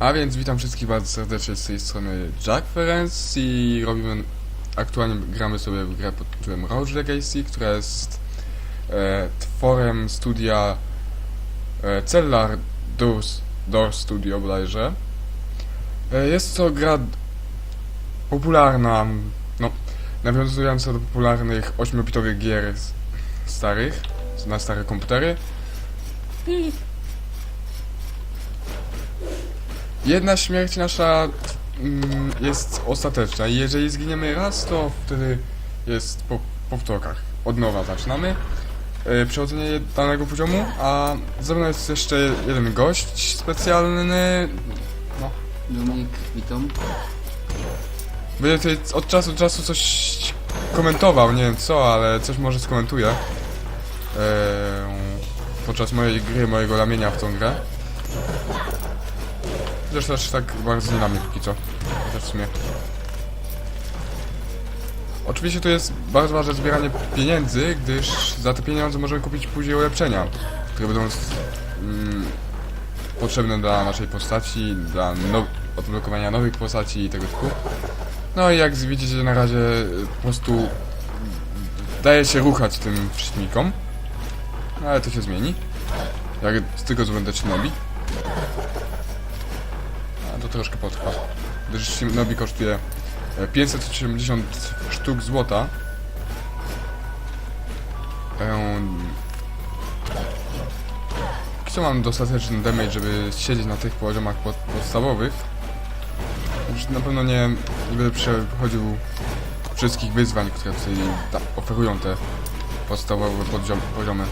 A więc witam wszystkich bardzo serdecznie z tej strony Jack Ferenc i robimy, aktualnie gramy sobie w grę pod tytułem Roach Legacy, która jest e, tworem studia e, Cellar Doors, Door Studio bodajże. E, jest to gra popularna, no, nawiązująca do popularnych 8-bitowych gier starych, na stare komputery. Jedna śmierć nasza mm, jest ostateczna i jeżeli zginiemy raz, to wtedy jest po powtórkach. Od nowa zaczynamy e, przechodzenie danego poziomu, a ze mną jest jeszcze jeden gość specjalny. Dominik, witam. Będzie tutaj od czasu do czasu coś komentował, nie wiem co, ale coś może skomentuje. E, podczas mojej gry, mojego lamienia w tą grę. Zresztą też tak bardzo nie na mnie póki co. W sumie. Oczywiście to jest bardzo ważne zbieranie pieniędzy, gdyż za te pieniądze możemy kupić później ulepszenia, które będą mm, potrzebne dla naszej postaci, dla now- odblokowania nowych postaci i tego typu. No i jak widzicie na razie y, po prostu daje się ruchać tym przeciwnikom. No, Ale to się zmieni. Jak z tego zdobędę Shinobi. Troszkę potrwa. Gdyż Shinobi kosztuje e, 580 sztuk złota. Co mam dostateczny damage, żeby siedzieć na tych poziomach pod, podstawowych. Na pewno nie, nie będę przechodził wszystkich wyzwań, które tutaj oferują te podstawowe poziom, poziomy.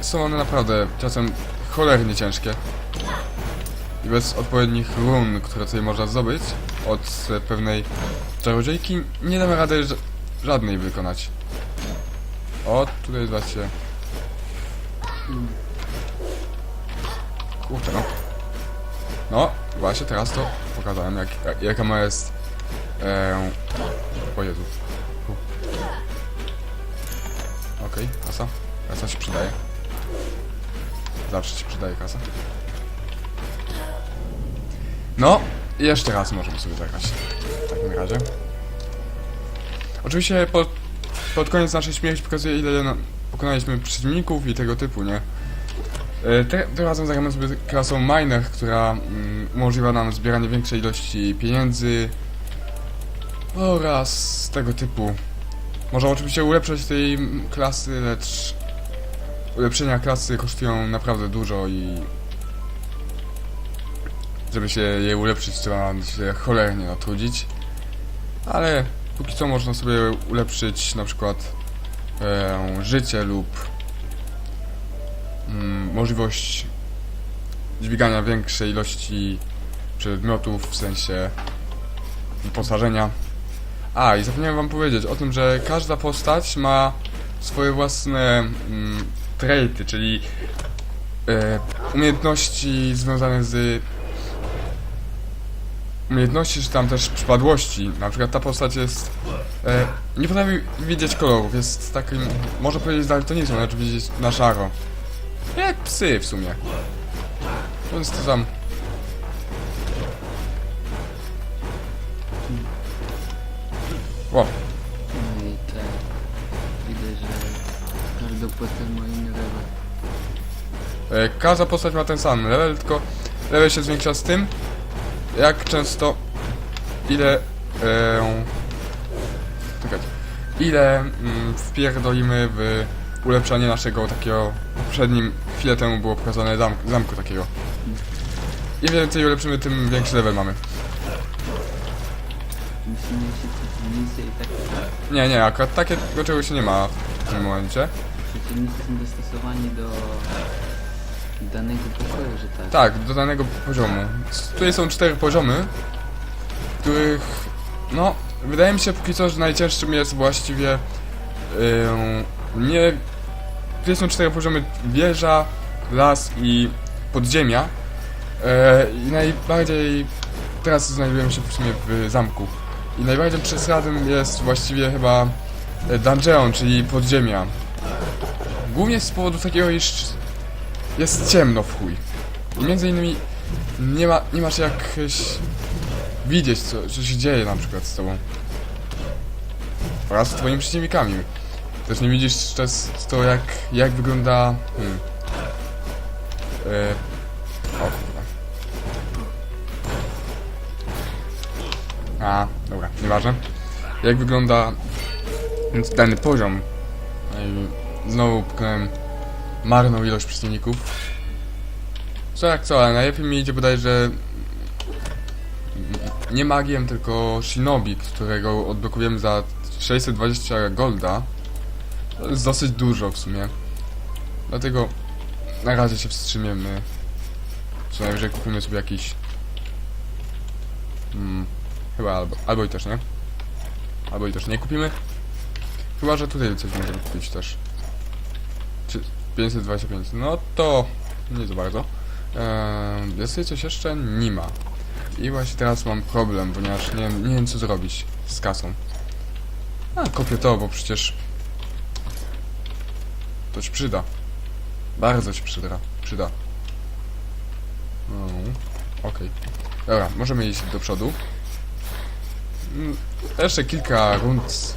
Są one naprawdę czasem cholernie ciężkie. I bez odpowiednich run, które tutaj można zdobyć od pewnej czarodziejki, nie damy rady ża- żadnej wykonać. O, tutaj jest właśnie... Kurczę, no. No, właśnie teraz to pokazałem, jak, jak, jaka ma jest... E, o Jezu. Okej, kasa. Kasa się przydaje. Zawsze się przydaje kasa. No, jeszcze raz możemy sobie zagrać. W takim razie. Oczywiście pod, pod koniec naszej śmierci pokazuje ile na, pokonaliśmy przeciwników i tego typu, nie? E, Te, tym razem zagramy sobie klasą Miner, która mm, umożliwia nam zbieranie większej ilości pieniędzy oraz tego typu. Można oczywiście ulepszać tej klasy, lecz ulepszenia klasy kosztują naprawdę dużo i żeby się je ulepszyć trzeba się cholernie natrudzić. Ale póki co można sobie ulepszyć na przykład e, życie lub mm, możliwość dźwigania większej ilości przedmiotów, w sensie wyposażenia. A, i zapomniałem wam powiedzieć o tym, że każda postać ma swoje własne mm, traity, czyli e, umiejętności związane z umiejętności, czy tam też przypadłości. Na przykład ta postać jest e, nie potrafi widzieć kolorów, jest takim, można powiedzieć daltonizmem, lecz widzieć na szaro. Jak psy w sumie. Więc to tam... Wow. No i te... Widzę, że każdą postać ma inny level. E, każda postać ma ten sam level, tylko level się zwiększa z tym, jak często, ile, e, czekajcie, ile mm, wpierdolimy w ulepszanie naszego takiego, poprzednim, chwilę temu było pokazane zamk, zamku takiego. Im więcej ulepszymy, tym większy level mamy. Musimy przeciwnicy i tak... Nie, nie, akurat takiego czegoś nie ma w tym momencie. Przeciwnicy są dostosowani do danego pokoju, że tak. Tak, do danego poziomu. Tutaj są cztery poziomy, których, no, wydaje mi się póki co, że najcięższym jest właściwie yy, nie... Tutaj są cztery poziomy wieża, las i podziemia. Yy, I najbardziej... Teraz znajdujemy się w sumie w zamku. I najbardziej przesadnym jest właściwie chyba dungeon, czyli podziemia. Głównie z powodu takiego, iż jest ciemno w chuj. I między innymi nie ma, nie masz jak widzieć, co, co się dzieje na przykład z tobą. Oraz z twoimi przeciwnikami. Też nie widzisz też to, jak, jak wygląda... Hmm. E, o kurwa. A, dobra, nieważne. Jak wygląda dany poziom. I znowu pokonałem marną ilość przeciwników. Co jak co, ale najlepiej mi idzie bodajże nie magiem, tylko shinobi, którego odblokujemy za 620 golda. To jest dosyć dużo w sumie. Dlatego na razie się wstrzymiemy. Co najwyżej kupimy sobie jakiś... Hmm, chyba albo, albo i też nie. Albo i też nie kupimy. Chyba, że tutaj coś możemy kupić też. Czy 525. No to nie za bardzo. Eee, jest tutaj coś jeszcze? Nie ma. I właśnie teraz mam problem, ponieważ nie, nie wiem co zrobić z kasą. A, kopię to, bo przecież to ci przyda. Bardzo ci przyda. Przyda. No, okej. Dobra, możemy iść do przodu. Mm, Jeszcze kilka rund,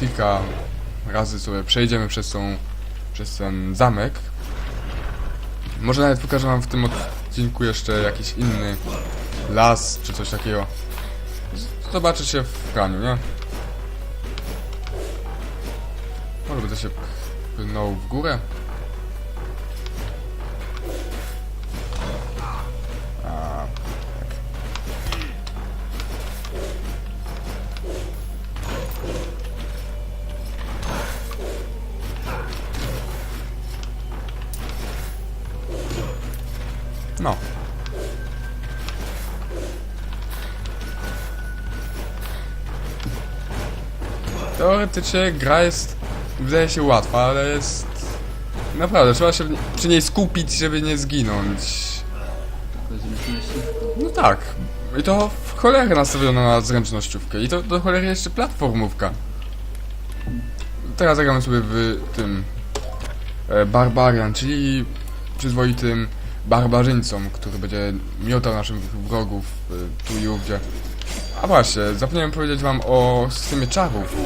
kilka razy sobie przejdziemy przez tą, przez ten zamek. Może nawet pokażę wam w tym odcinku jeszcze jakiś inny las, czy coś takiego. Zobaczycie w praniu, nie? Może będę się płynął w górę. No. Teoretycznie gra jest, wydaje się łatwa, ale jest... Naprawdę, trzeba się przy niej skupić, żeby nie zginąć. No tak. I to w cholerę nastawiono na zręcznościówkę. I to do cholery jeszcze platformówka. Teraz zagramy sobie w tym... E, Barbarian, czyli przyzwoitym barbarzyńcą, który będzie miotał naszych wrogów e, tu i ówdzie. A właśnie, zapomniałem powiedzieć wam o systemie czarów.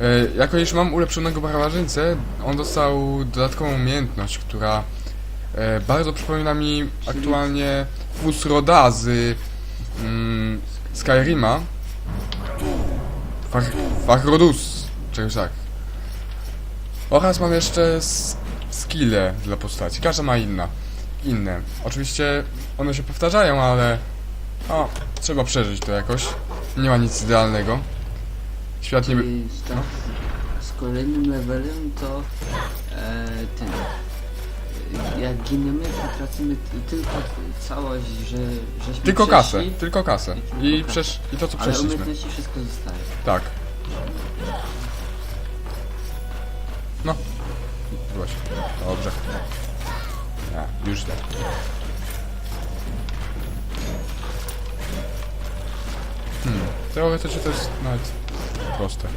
E, jako iż mam ulepszonego barbarzyńcę, on dostał dodatkową umiejętność, która e, bardzo przypomina mi aktualnie Fusroda z mm, Skyrima. Fach, Fachrodus, czegoś tak. Oraz mam jeszcze skille dla postaci. Każda ma inna. Inne. Oczywiście one się powtarzają, ale o, trzeba przeżyć to jakoś. Nie ma nic idealnego. Świat nie... Czyli z, tak, z kolejnym levelem to e, ten. Jak ginemy, to tracimy tylko całość, że żeśmy Tylko kasę, tylko kasę. I I, tylko kasę. przesz... I to co Ale przeszliśmy. umiejętności wszystko zostaje. Tak. Dobrze. A, już tak. Hmm. Teoretycznie to jest nawet proste.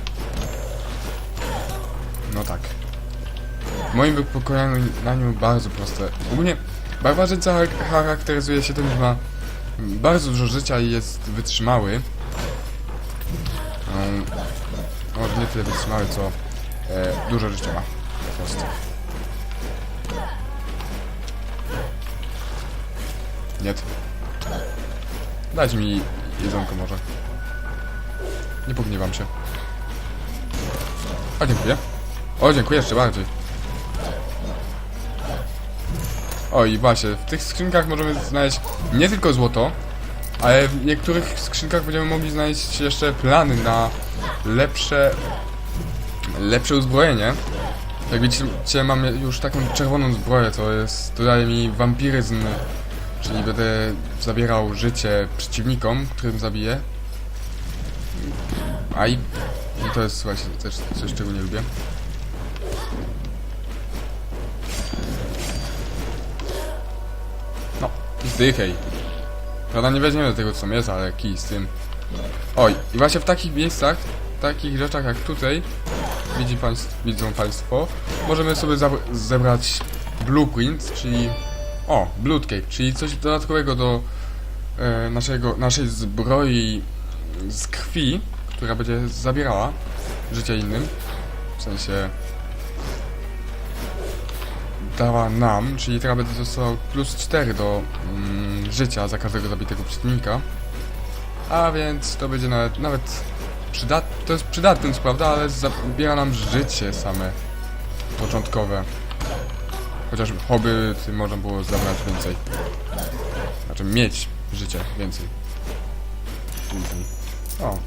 No tak. W moim wypokonaniu bardzo proste. Ogólnie barbarzyńca char- charakteryzuje się tym, że ma bardzo dużo życia i jest wytrzymały. Um, może nie tyle wytrzymały, co e, dużo życia ma. Po prostu. Nie. Dajcie mi jedzonko może. Nie pogniewam się. O, dziękuję. O, dziękuję jeszcze bardziej. O, i właśnie, w tych skrzynkach możemy znaleźć nie tylko złoto, ale w niektórych skrzynkach będziemy mogli znaleźć jeszcze plany na lepsze lepsze uzbrojenie. Jak widzicie, mam już taką czerwoną zbroję, to jest, dodaje mi wampiryzm, czyli będę zabierał życie przeciwnikom, którym zabiję. A i, i to jest właśnie też coś, czego nie lubię. No, zdychaj. Prawda, nie weźmiemy tego, co jest, ale kij z tym. Oj, i właśnie w takich miejscach, takich rzeczach jak tutaj, widzi państw, widzą Państwo, możemy sobie zebrać blueprint, czyli O, Blood Cake, czyli coś dodatkowego do e, naszego, naszej zbroi z krwi, która będzie zabierała życie innym. W sensie dała nam, czyli teraz będzie dostał plus 4 do mm, życia za każdego zabitego przeciwnika. A więc to będzie nawet, nawet przydat, to jest przydatne, prawda, ale zabiera nam życie same początkowe. Chociaż hobby można było zabrać więcej. Znaczy mieć życie więcej. O.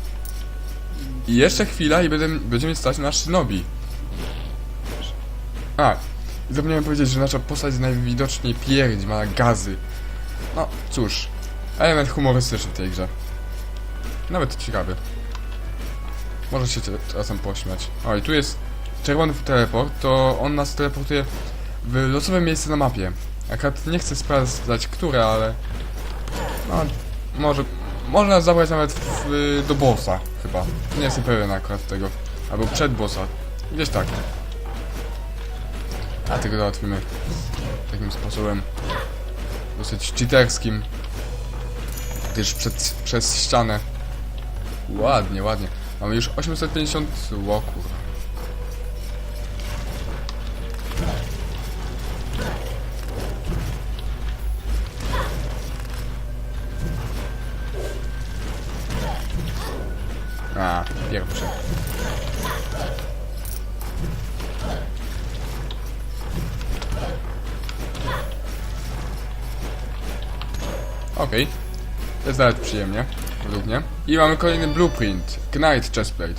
I jeszcze chwila i będę, będziemy stać na Shinobi. A, zapomniałem powiedzieć, że nasza postać najwidoczniej pierdzi, ma gazy. No, cóż. Element humorystyczny w tej grze. Nawet ciekawy. Może się czasem pośmiać. O, i tu jest czerwony teleport, to on nas teleportuje w losowe miejsce na mapie. Akurat nie chcę sprawdzać, które, ale... No, może... Nas zabrać nawet w, do bossa, chyba. Nie jestem pewien akurat tego. Albo przed bossa. Gdzieś tak. A tego załatwimy takim sposobem dosyć cheaterskim. Gdyż przed, przez ścianę. Ładnie, ładnie. Mamy już 850 ło kurwa. Okej. To jest nawet przyjemnie, według mnie. I mamy kolejny blueprint. Knight Chestplate.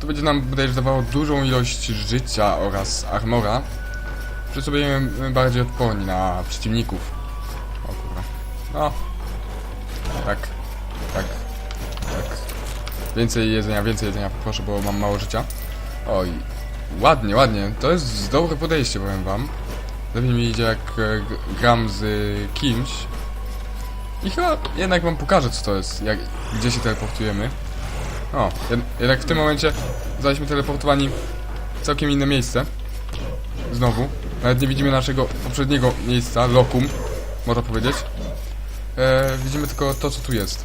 To będzie nam bodajże dawało dużą ilość życia oraz armora. Przy sobie będziemy bardziej odporni na przeciwników. O kurwa. No. Tak. Tak. Tak. Więcej jedzenia, więcej jedzenia poproszę, bo mam mało życia. Oj. Ładnie, ładnie. To jest dobre podejście, powiem wam. Lepiej mi idzie jak e, gram z kimś, i chyba jednak wam pokażę co to jest, jak, gdzie się teleportujemy. O, jed, jednak w tym momencie zostaliśmy teleportowani w całkiem inne miejsce. Znowu. Nawet nie widzimy naszego poprzedniego miejsca, lokum, można powiedzieć. E, widzimy tylko to, co tu jest.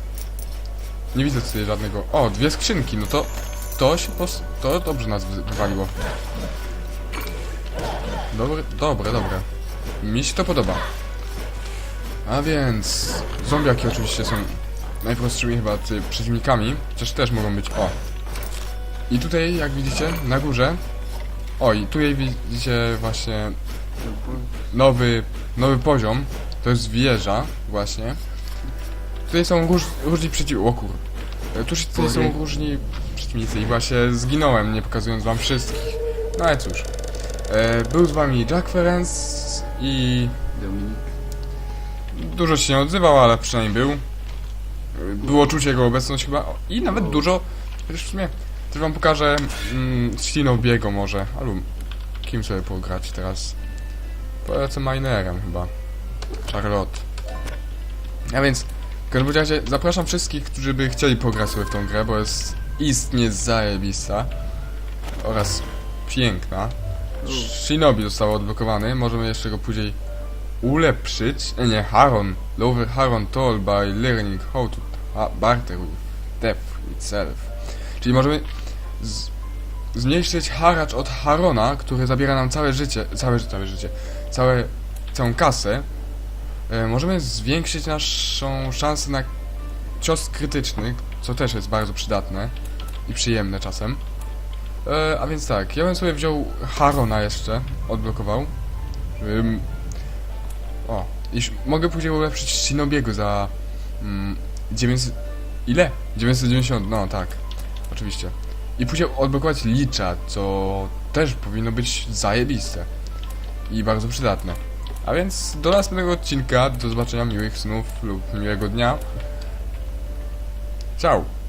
Nie widzę tutaj żadnego... O, dwie skrzynki, no to... To się pos... To dobrze nas wy- wywaliło. Dobre, dobre, dobre. Mi się to podoba. A więc zombiaki oczywiście są najprostszymi chyba ty, przeciwnikami, chociaż też mogą być o. I tutaj jak widzicie na górze o i tutaj widzicie właśnie No nowy, nowy poziom, to jest wieża właśnie. Tutaj są róż, różni przeciw... o kur... E, Tuż tutaj są różni przeciwnicy i właśnie zginąłem, nie pokazując wam wszystkich. No ale cóż. E, był z wami Jack Ferenc i Dominik. Dużo się nie odzywał, ale przynajmniej był. Było czuć jego obecność chyba. O, I nawet dużo. Chociaż w sumie też wam pokażę mm, śliną biego może. Albo kim sobie pograć teraz. Polecę minerem chyba. Charlotte. A więc w każdym razie zapraszam wszystkich, którzy by chcieli pograć sobie w tą grę, bo jest istnie zajebista. Oraz piękna. Shinobi został odblokowany. Możemy jeszcze go później ulepszyć, e, nie, Haron, lower Haron toll by learning how to barter with death itself. Czyli możemy zmniejszyć haracz od Harona, który zabiera nam całe życie, całe, całe życie, całe, całą kasę. E, możemy zwiększyć naszą szansę na cios krytyczny, co też jest bardzo przydatne i przyjemne czasem. E, a więc tak, ja bym sobie wziął Harona jeszcze, odblokował. O, iż mogę później ulepszyć Shinobiego za mm, 900... Ile? 990, no tak, oczywiście. I później odblokować Licza, co też powinno być zajebiste. I bardzo przydatne. A więc do następnego odcinka, do zobaczenia, miłych snów lub miłego dnia. Ciao!